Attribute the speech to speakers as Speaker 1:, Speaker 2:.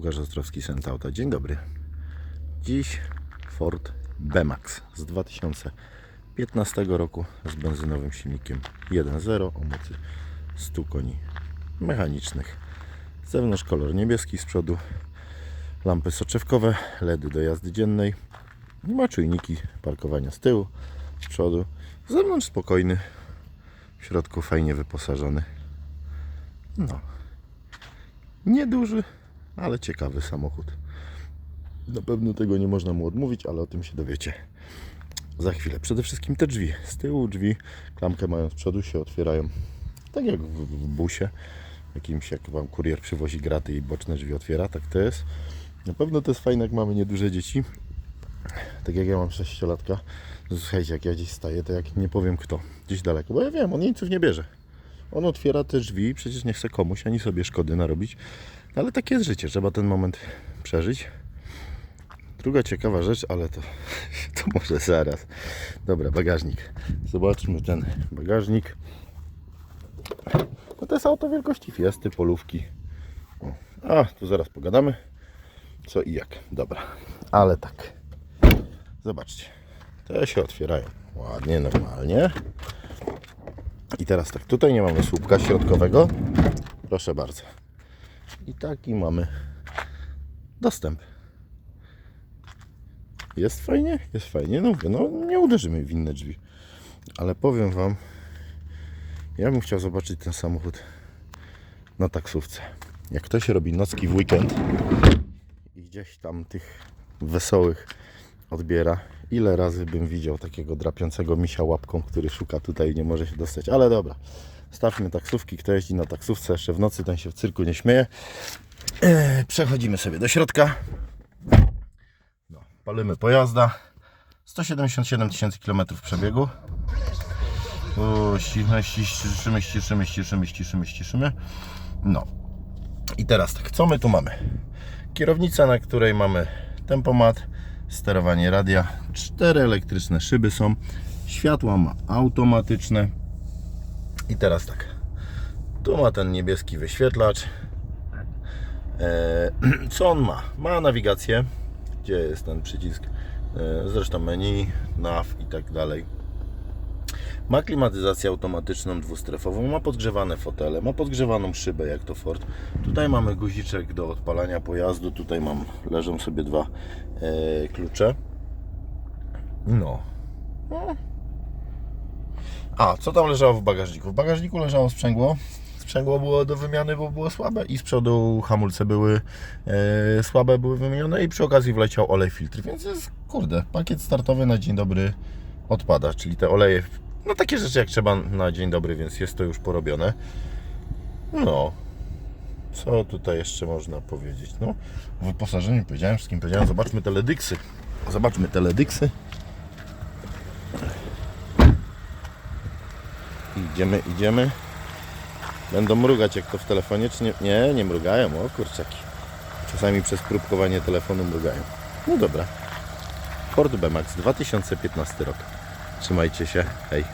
Speaker 1: Łukasz Ostrowski, Sentauta. Dzień dobry. Dziś Ford B-Max z 2015 roku z benzynowym silnikiem 1.0 o mocy 100 koni mechanicznych. Z zewnątrz kolor niebieski, z przodu lampy soczewkowe, LEDy do jazdy dziennej. Ma czujniki parkowania z tyłu, z przodu. Z zewnątrz spokojny, w środku fajnie wyposażony. No. Nieduży, ale ciekawy samochód. Na pewno tego nie można mu odmówić, ale o tym się dowiecie za chwilę. Przede wszystkim te drzwi. Z tyłu drzwi, klamkę mają z przodu, się otwierają tak jak w, w busie. Jakimś, jak wam kurier przywozi graty i boczne drzwi otwiera, tak to jest. Na pewno to jest fajne, jak mamy nieduże dzieci. Tak jak ja mam 6-latka. No Słuchajcie, jak ja gdzieś staję, to jak nie powiem kto, gdzieś daleko, bo ja wiem, on jeńców nie bierze. On otwiera te drzwi, przecież nie chce komuś ani sobie szkody narobić. Ale takie jest życie, trzeba ten moment przeżyć. Druga ciekawa rzecz, ale to, to może zaraz. Dobra, bagażnik. Zobaczmy ten bagażnik. No to jest auto wielkości Fiesty, polówki. O. A, tu zaraz pogadamy. Co i jak. Dobra, ale tak. Zobaczcie. Te się otwierają ładnie, normalnie. I teraz tak, tutaj nie mamy słupka środkowego. Proszę bardzo. I taki mamy dostęp. Jest fajnie? Jest fajnie. No no nie uderzymy w inne drzwi. Ale powiem Wam, ja bym chciał zobaczyć ten samochód na taksówce. Jak ktoś robi nocki w weekend i gdzieś tam tych wesołych odbiera, ile razy bym widział takiego drapiącego misia łapką, który szuka tutaj i nie może się dostać. Ale dobra, stawmy taksówki. Kto jeździ na taksówce jeszcze w nocy, ten się w cyrku nie śmieje. Eee, Przechodzimy sobie do środka. No, palimy pojazda. 177 tysięcy km przebiegu. O, ściszymy, ściszymy, ściszymy, ściszymy, ściszymy, ściszymy. No. I teraz tak, co my tu mamy? Kierownica, na której mamy tempomat, sterowanie radia, cztery elektryczne szyby są, światła ma automatyczne. I teraz tak, tu ma ten niebieski wyświetlacz. E, co on ma? Ma nawigację, gdzie jest ten przycisk, e, zresztą menu, nav i tak dalej. Ma klimatyzację automatyczną dwustrefową, ma podgrzewane fotele, ma podgrzewaną szybę jak to Ford. Tutaj mamy guziczek do odpalania pojazdu, tutaj mam, leżą sobie dwa e, klucze. No. no. A, co tam leżało w bagażniku? W bagażniku leżało sprzęgło. Sprzęgło było do wymiany, bo było słabe i z przodu hamulce były e, słabe, były wymienione i przy okazji wleciał olej filtr, więc jest, kurde, pakiet startowy na dzień dobry odpada, czyli te oleje, no takie rzeczy jak trzeba na dzień dobry, więc jest to już porobione. No, co tutaj jeszcze można powiedzieć? No, wyposażeniu powiedziałem, wszystkim powiedziałem, zobaczmy teledyksy. Zobaczmy teledyksy. Idziemy, idziemy. Będą mrugać jak to w telefonie, czy nie? Nie, nie mrugają, o kurczaki. Czasami przez próbkowanie telefonu mrugają. No dobra. Ford B-Max 2015 rok. Trzymajcie się, hej.